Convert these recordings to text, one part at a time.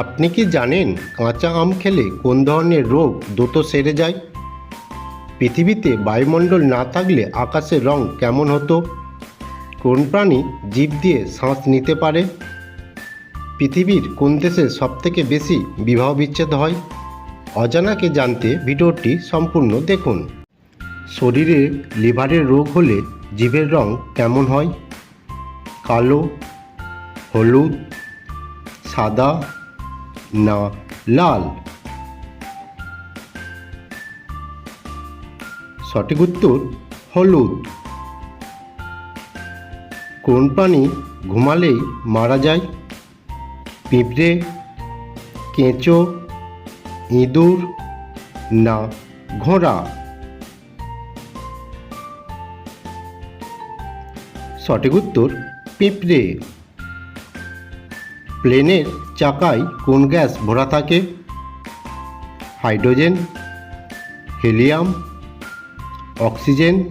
আপনি কি জানেন কাঁচা আম খেলে কোন ধরনের রোগ দ্রুত সেরে যায়? পৃথিবীতে বায়ুমণ্ডল না থাকলে আকাশের রং কেমন হতো? কোন প্রাণী জীব দিয়ে শ্বাস নিতে পারে? পৃথিবীর কোন দেশে সবথেকে বেশি বিবাহ বিচ্ছেদ হয়? অজানাকে জানতে ভিডিওটি সম্পূর্ণ দেখুন। শরীরে লিভারের রোগ হলে জীবের রং কেমন হয়? কালো, হলুদ, সাদা না, লাল। সঠিক উত্তর, হলুদ। কোন প্রাণী ঘুমালেই মারা যায়? পিঁপড়ে, কেঁচো, ইঁদুর না, ঘোড়া? সঠিক উত্তর, পিঁপড়ে। প্লেনের চাকায় কোন গ্যাস ভরা থাকে? হাইড্রোজেন, হিলিয়াম, অক্সিজেন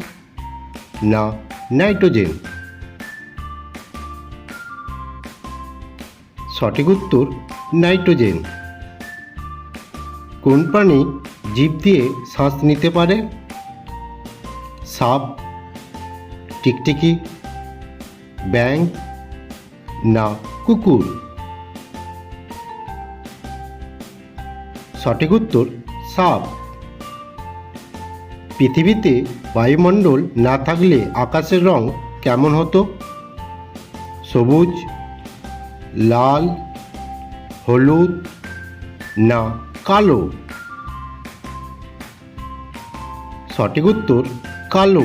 না নাইট্রোজেন? সঠিক উত্তর, নাইট্রোজেন। কোন প্রাণী জীব দিয়ে শ্বাস নিতে পারে? সাপ, টিকটিকি ব্যাং না কুকুর? সঠিক উত্তর, সাপ। পৃথিবীতে বায়ুমণ্ডল না থাকলে আকাশের রং কেমন হতো? সবুজ, লাল, হলুদ না কালো? সঠিক উত্তর, কালো।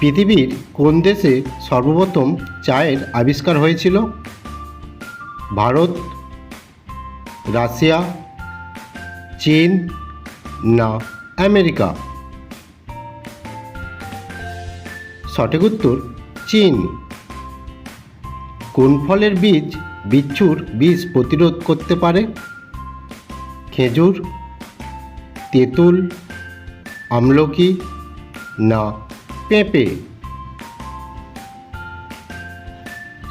পৃথিবীর কোন দেশে সর্বপ্রথম চায়ের আবিষ্কার হয়েছিল? ভারত রাশিয়া, চীন না আমেরিকা? সঠিক উত্তর, চীন। কোন ফলের বীজ বিচ্ছুর বিষ প্রতিরোধ করতে পারে? খেজুর, তেঁতুল, আমলকি না পেঁপে?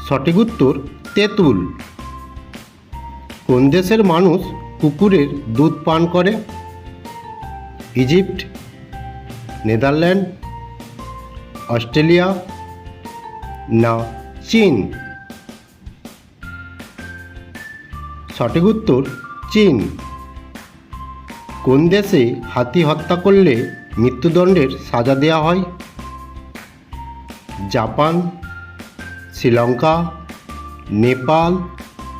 সঠিক উত্তর, তেঁতুল। কোন দেশের মানুষ কুকুরের দুধ পান করে? ইজিপ্ট, নেদারল্যান্ড, অস্ট্রেলিয়া না চীন? সঠিক উত্তর, চীন। কোন দেশে হাতি হত্যা করলে মৃত্যুদণ্ডের সাজা দেওয়া হয়? জাপান, শ্রীলঙ্কা, নেপাল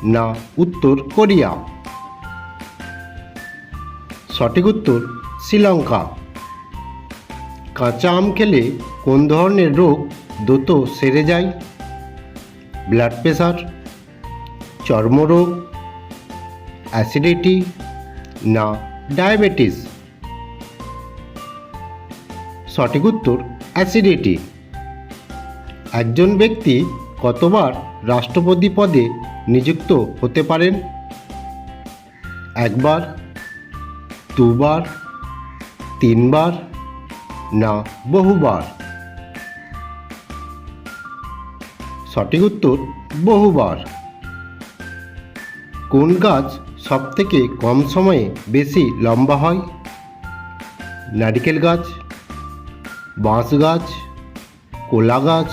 না উত্তর কোরিয়া। সঠিক উত্তর, শ্রীলঙ্কা। কাঁচা আম খেলে কোন ধরনের রোগ দ্রুত সেরে যায়? ব্লাড প্রেশার চর্মরোগ অ্যাসিডিটি না ডায়াবেটিস? সঠিক উত্তর, অ্যাসিডিটি। একজন ব্যক্তি কতবার রাষ্ট্রপতি পদে নিযুক্ত হতে পারেন। একবার, দুবার, তিনবার, না, বহুবার। সঠিক উত্তর, বহুবার। কোন গাছ সবথেকে কম সময়ে বেশি লম্বা হয়? নারিকেল গাছ, বাঁশ গাছ, কোলা গাছ,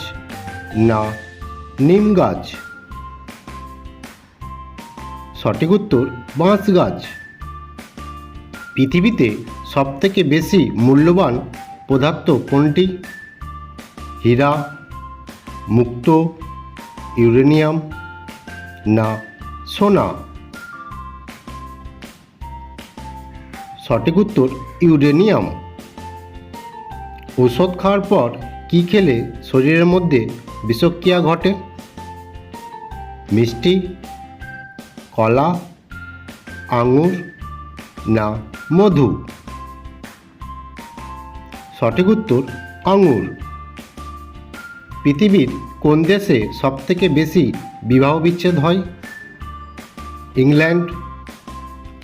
না, নিম গাছ। সঠিক উত্তর বাঁশ গাছ পৃথিবীতে সবথেকে বেশি মূল্যবান পদার্থ কোনটি? হীরা, মুক্ত, ইউরেনিয়াম না সোনা? সঠিক উত্তর ইউরেনিয়াম। ওষুধ খাওয়ার পর কি খেলে শরীরের মধ্যে বিষক্রিয়া ঘটে? মিষ্টি কলা, আঙুর না মধু? সঠিক উত্তর, আঙুর। পৃথিবীর কোন দেশে সবথেকে বেশি বিবাহ বিচ্ছেদ হয়? ইংল্যান্ড,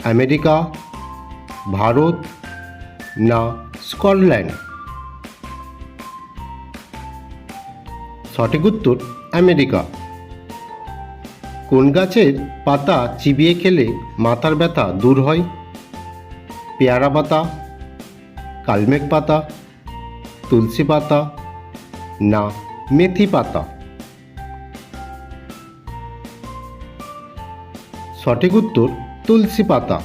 আমেরিকা, ভারত না স্কটল্যান্ড? সঠিক উত্তর, আমেরিকা। কোন গাছের পাতা চিবিয়ে খেলে মাথার ব্যথা দূর হয়? পেয়ারা পাতা, কালমেঘ পাতা, তুলসী পাতা, না, মেথি পাতা? সঠিক উত্তর, তুলসী পাতা।